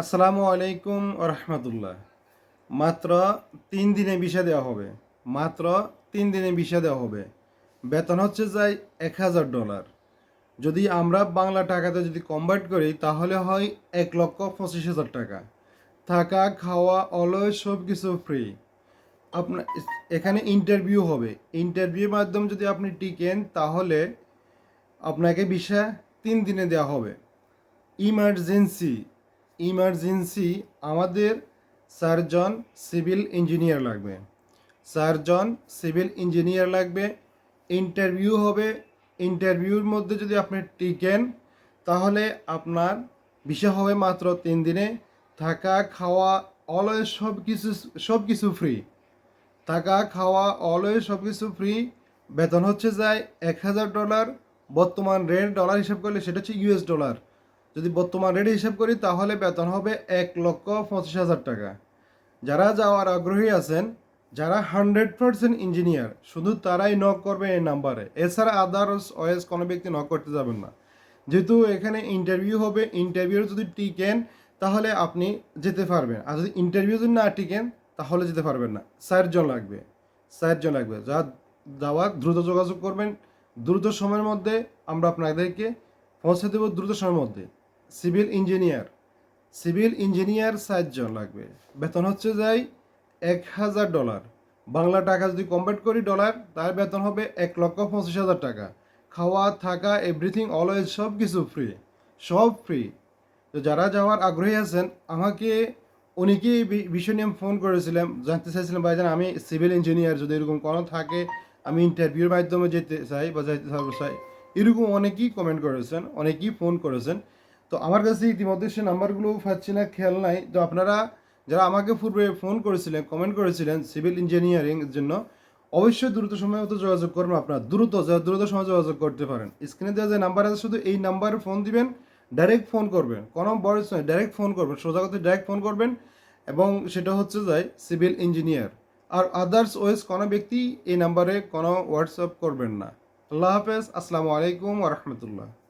আসসালামু আলাইকুম রহমতুল্লাহ। মাত্র তিন দিনে ভিসা দেওয়া হবে। মাত্র তিন দিনে ভিসা দেওয়া হবে। বেতন হচ্ছে যাই এক হাজার ডলার। যদি আমরা বাংলা টাকাতে যদি কনভার্ট করি, তাহলে হয় এক লক্ষ পঁচিশ হাজার টাকা। থাকা, খাওয়া অলয় সব কিছু ফ্রি আপনার এখানে ইন্টারভিউ হবে। ইন্টারভিউর মাধ্যমে যদি আপনি টিকেন, তাহলে আপনাকে ভিসা তিন দিনে দেওয়া হবে। ইমার্জেন্সি ইমার্জেন্সি, আমাদের চারজন সিভিল ইঞ্জিনিয়ার লাগবে। চারজন সিভিল ইঞ্জিনিয়ার লাগবে। ইন্টারভিউ হবে। ইন্টারভিউর মধ্যে যদি আপনি টিকেন, তাহলে আপনার বিষয় হবে মাত্র তিন দিনে। থাকা, খাওয়া, অলওয়েজ সব কিছু সব কিছু ফ্রি। থাকা, খাওয়া, অলওয়েজ সব কিছু ফ্রি। বেতন হচ্ছে যায় এক হাজার ডলার। বর্তমান রেট ডলার হিসাব করলে সেটা হচ্ছে ইউএস ডলার। যদি বর্তমান রেট হিসাব করি, তাহলে বেতন হবে এক লক্ষ পঁচিশ হাজার টাকা। যারা যাওয়ার আগ্রহী আছেন, যারা হান্ড্রেড পার্সেন্ট ইঞ্জিনিয়ার শুধু তারাই নক করবে এই নাম্বারে এছাড়া আদার্স ওয়েস কোনো ব্যক্তি নক করতে যাবেন না। যেহেতু এখানে ইন্টারভিউ হবে ইন্টারভিউ যদি টিকেন, তাহলে আপনি যেতে পারবেন। আর যদি ইন্টারভিউ যদি না টিকেন, তাহলে যেতে পারবেন না। চারজন লাগবে। চারজন লাগবে। যা যাওয়ার দ্রুত যোগাযোগ করবেন। দ্রুত সময়ের মধ্যে আমরা আপনাদেরকে পৌঁছে দেবো দ্রুত সময়ের মধ্যে। Civil engineer. সিভিল ইঞ্জিনিয়ার চারজন লাগবে। বেতন হচ্ছে যাই এক হাজার ডলার। বাংলা টাকা যদি কনভার্ট করি ডলার, তার বেতন হবে এক লক্ষ পঁচিশ হাজার টাকা। খাওয়া, থাকা এভরিথিং অলওয়েজ সব কিছু ফ্রি সব ফ্রি তো যারা যাওয়ার আগ্রহী আছেন, আমাকে অনেকেই বিষয় নিয়ে ফোন করেছিলাম, জানতে চাইছিলাম, ভাইজান, আমি সিভিল ইঞ্জিনিয়ার যদি এরকম কোনো থাকে, আমি ইন্টারভিউর মাধ্যমে যেতে চাই বা যাইতে চাই এরকম অনেকেই কমেন্ট করেছেন, অনেকেই ফোন করেছেন। তো আমার কাছে ইতিমধ্যে সে নাম্বারগুলো পাচ্ছি না, খেয়াল নাই। তো আপনারা যারা আমাকে পূর্বে ফোন করেছিলেন কমেন্ট করেছিলেন সিভিল ইঞ্জিনিয়ারিং এর জন্য, অবশ্যই দ্রুত সময় মতো যোগাযোগ করবেন আপনারা। দ্রুত যা- দ্রুত সময় যোগাযোগ করতে পারেন। স্ক্রিনে দেওয়া যে নাম্বার আছে, শুধু এই নাম্বারে ফোন দিবেন ডাইরেক্ট ফোন করবেন। কোনো বয়স নয় ডাইরেক্ট ফোন করবেন, সোজা কথা ডাইরেক্ট ফোন করবেন, এবং সেটা হচ্ছে যায় সিভিল ইঞ্জিনিয়ার আর আদার্স ওয়েস কোনো ব্যক্তি এই নাম্বারে কোনো হোয়াটসঅ্যাপ করবেন না। আল্লাহ হাফেজ, আসসালামু আলাইকুম রহমতুল্লাহ।